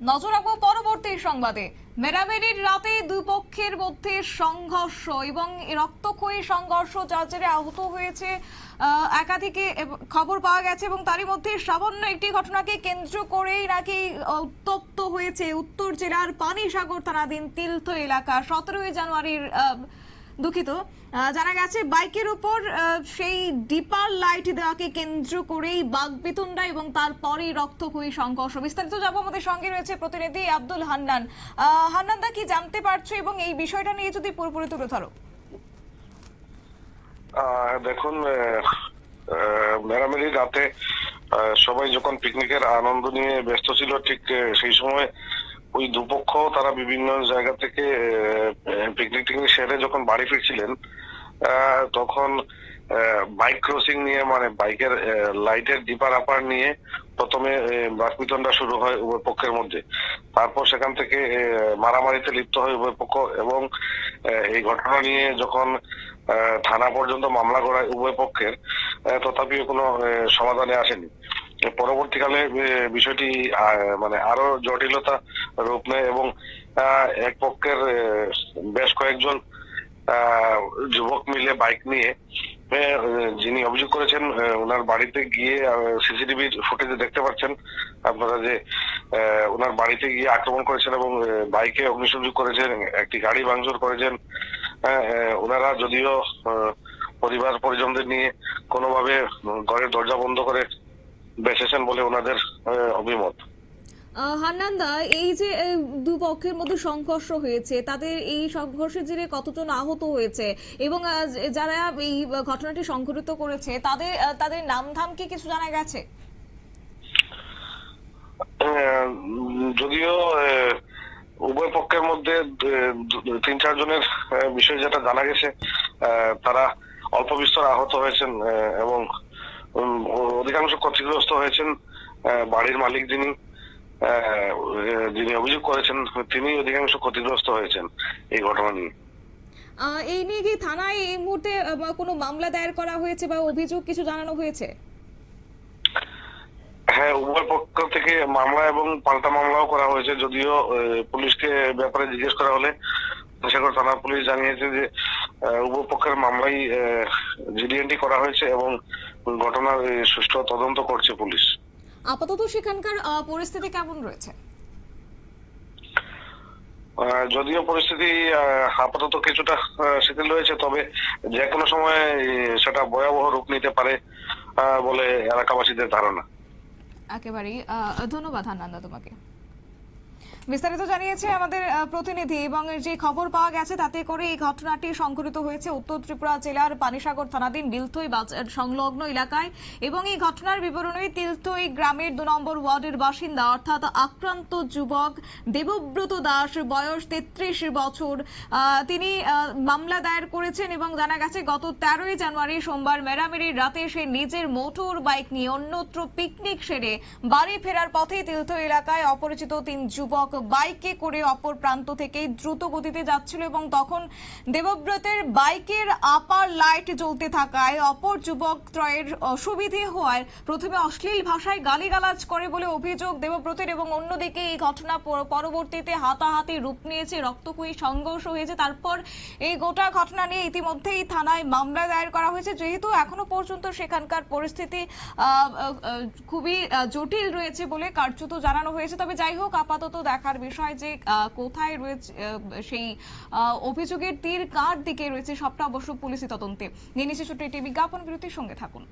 নজর রাখব পরবর্তী সংবাদে। মেরামেরির রাতে দুই পক্ষের মধ্যে সংঘর্ষ এবং রক্তক্ষয়ী সংঘর্ষ যার জেরে আহত হয়েছে একাধিকে খবর পাওয়া গেছে এবং তারই মধ্যে সামান্য একটি ঘটনাকে কেন্দ্র করেই নাকি উত্তপ্ত হয়েছে উত্তর জেলার পানিসাগর থানাধীন তিলথ এলাকা। সতেরোই জানুয়ারির দুঃখিত। জানা গেছে বাইকের উপর সেই ডিপার লাইট দেওয়াকে কেন্দ্র করেই বাগবিতণ্ডা এবং তারপরেই রক্তক্ষয়ী সংঘর্ষ। বিস্তারিত যাব আমাদের সঙ্গে রয়েছে প্রতিনিধি আব্দুল হান্নান। হান্নান দা, কি জানতে পারছ এবং এই বিষয়টা নিয়ে যদি পুরোপুরি তুলে ধরো। দেখুন মেরামেরি রাতে সবাই যখন পিকনিকের আনন্দ নিয়ে ব্যস্ত ছিল, ঠিক সেই সময় ওই দুপক্ষ তারা বিভিন্ন জায়গা থেকে পিকনিক টিকনিক সেরে যখন বাড়ি ফিরছিলেন তখন বাইক ক্রসিং নিয়ে মানে বাইকের লাইটের ডিপার আপার নিয়ে প্রথমে বাকবিতণ্ডা শুরু হয় উভয় পক্ষের মধ্যে। তারপর সেখান থেকে মারামারিতে লিপ্ত হয় উভয় পক্ষ এবং এই ঘটনা নিয়ে যখন থানা পর্যন্ত মামলা করায় উভয় পক্ষের তথাপিও কোনো সমাধানে আসেনি। পরবর্তীকালে বিষয়টি মানে আরও জটিলতা রূপ নেয় এবং এক পক্ষের বেশ কয়েকজন যুবক মিলে বাইক নিয়ে যিনি অভিযোগ করেছেন ওনার বাড়িতে গিয়ে সিসিটিভি ফুটেজে দেখতে পাচ্ছেন আপনারা যে ওনার বাড়িতে গিয়ে আক্রমণ করেছেন এবং বাইকে অগ্নিসংযোগ করেছেন, একটি গাড়ি ভাঙচুর করেছেন ওনারা যদিও পরিবার পরিজনদের নিয়ে কোনোভাবে ঘরের দরজা বন্ধ করে বেঁচেছেন বলে ওনাদের অভিমত। আহ, হান্নান দা এই যে আহ, দুই পক্ষের মধ্যে সংঘর্ষ হয়েছে তাদের এই সংঘর্ষের জেরে কতজন আহত হয়েছে এবং যারা এই ঘটনাটি সংঘটিত করেছে তাদের তাদের নাম ধাম কি কিছু জানা গেছে? যদিও উভয় পক্ষের মধ্যে তিন চার জনের বিষয় যেটা জানা গেছে তারা অল্প বিস্তর আহত হয়েছেন এবং অধিকাংশ ক্ষতিগ্রস্ত হয়েছেন বাড়ির মালিক যিনি যিনি অভিযোগ করেছেন তিনি অধিকাংশ ক্ষতিগ্রস্ত হয়েছেন এই ঘটনা নিয়ে। এই নিয়ে কি থানায় এই মুহূর্তে কোনো মামলা দায়ের করা হয়েছে বা অভিযোগ কিছু জানানো হয়েছে? হ্যাঁ উভয় পক্ষ থেকে মামলা এবং পাল্টা মামলাও করা হয়েছে। যদিও পুলিশকে ব্যাপারে জিজ্ঞেস করা হলে থানা পুলিশ জানিয়েছে যে উভয় পক্ষের মামলাই জিডিএনটি করা হয়েছে এবং ঘটনার সুষ্ঠু তদন্ত করছে পুলিশ। আপাতত সেখানকার পরিস্থিতি কেমন রয়েছে? যদিও পরিস্থিতি আপাতত কিছুটা শিথিল রয়েছে তবে যে কোনো সময় সেটা ভয়াবহ রূপ নিতে পারে বলে এলাকাবাসীদের ধারণা। একেবারেই ধন্যবাদ হান্নান্দা তোমাকে। বিস্তারিত জানিয়েছে আমাদের প্রতিনিধি এবং যে খবর পাওয়া গেছে তাতে করে এই ঘটনাটি সংঘটিত হয়েছে উত্তর ত্রিপুরা জেলার পানিসাগর থানাধীন বিলথই বাজার সংলগ্ন এলাকায়। এবং এই ঘটনার বিবরণী তিলথই গ্রামের দু নম্বর ওয়ার্ডের বাসিন্দা, অর্থাৎ আক্রান্ত যুবক দেবব্রত দাস, বয়স তেত্রিশ বছর। তিনি মামলা দায়ের করেছেন এবং জানা গেছে গত তেরোই জানুয়ারি সোমবার মেরামেরির রাতে সে নিজের মোটর বাইক নিয়ে অন্যত্র পিকনিক সেরে বাড়ি ফেরার পথে তীর্থ এলাকায় অপরিচিত তিন যুবক বাইকে করে অপর প্রান্ত থেকে দ্রুত গতিতে যাচ্ছিল এবং তখন দেবব্রতের বাইকের আপার লাইট জ্বলতে থাকায় অপর যুবক ত্রয়ের অসুবিধে হওয়ায় প্রথমে অশ্লীল ভাষায় গালিগালাজ করে বলে অভিযোগ দেবব্রতের এবং অন্যদিকে এই ঘটনা পরবর্তীতে হাতাহাতি রূপ নিয়েছে, রক্তক্ষয়ী সংঘর্ষ হয়েছে। তারপর এই গোটা ঘটনা নিয়ে ইতিমধ্যেই থানায় মামলা দায়ের করা হয়েছে। যেহেতু এখনও পর্যন্ত সেখানকার পরিস্থিতি খুবই জটিল রয়েছে বলে কার্যত জানানো হয়েছে। তবে যাই হোক, আপাতত দেখার বিষয় যে কোথায় রয়েছে সেই অভিযোগের তীর কার দিকে রয়েছে সবটা অবশ্য পুলিশি তদন্তে। নিয়ে নিচ্ছে একটি বিজ্ঞাপন, বিরতির সঙ্গে থাকুন।